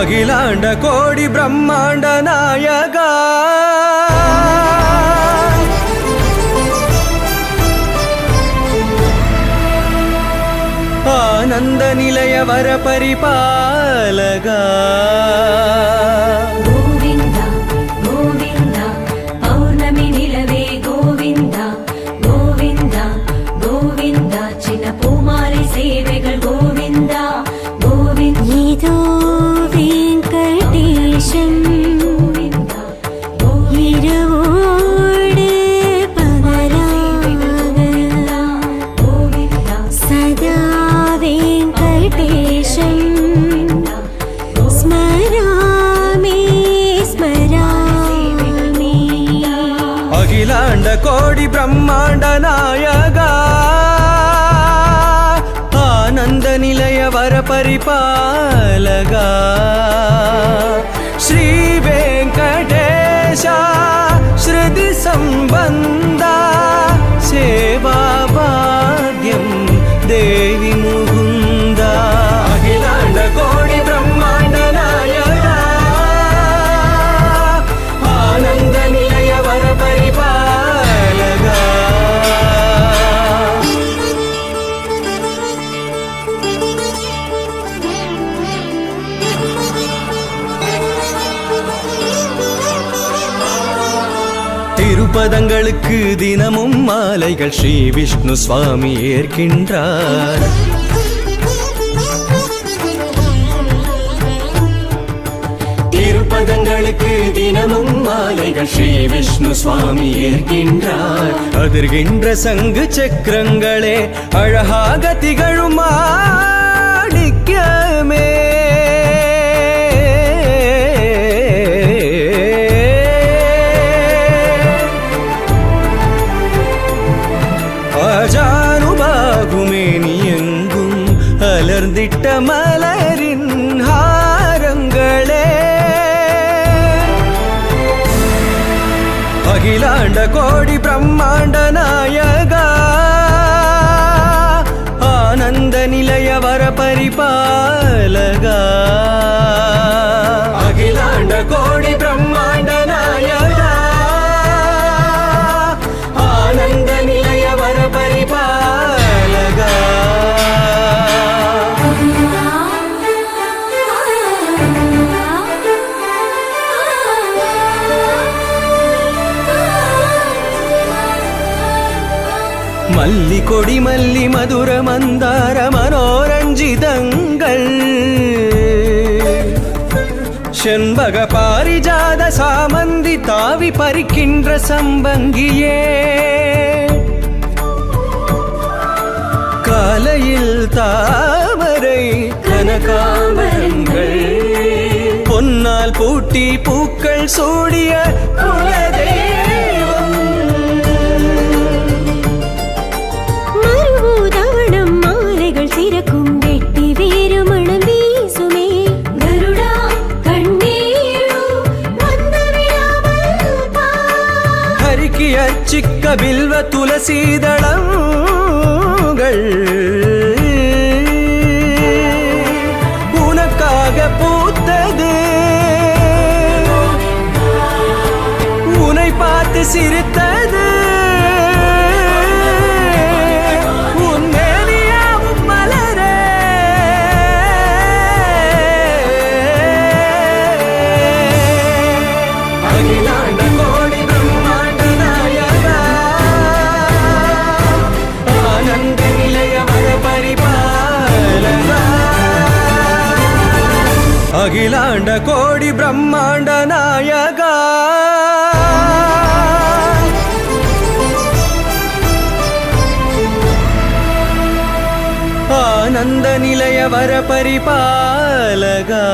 அகிலாண்ட கோடி பிரம்மாண்ட நாயகா. ஆனந்த நிலைய வர பரிபாலகா. വെങ്കടേശം സ്മരാമേ കോടി ബ്രഹ്മാണ്ട നായക. ആനന്ദ നിലയ திருப்பதங்களுக்கு தினமும் மாலைகள் ஸ்ரீ விஷ்ணு சுவாமி ஏற்கின்றார். திருப்பதங்களுக்கு தினமும் மாலைகள் ஸ்ரீ விஷ்ணு சுவாமி ஏற்கின்றார். அதிர்கின்ற சங்கு சக்கரங்களே அழகாக திகழுமா? அலர்ந்திட்ட மலரின் ஹாரங்களே. அகிலாண்ட கோடி பிரம்மாண்ட நாயகா ஆனந்த நிலைய வர பரிபாலகா மல்லி கொடி மல்லி மதுர மந்தார மனோரஞ்சிதங்கள். செண்பக பாரிஜாத சாமந்தி தாவி பறிக்கின்ற சம்பங்கியே. காலையில் தாமரை கனகாமரங்கள். பொன்னால் பூட்டி பூக்கள் சூடிய குலதெய்வம். சீதளங்கள். உனக்காக பூத்தது. உனை பார்த்து சிரித்த அகிலாண்ட கோடி பிரம்மாண்ட நாயகா. ஆனந்த நிலைய வர பரிபாலகா.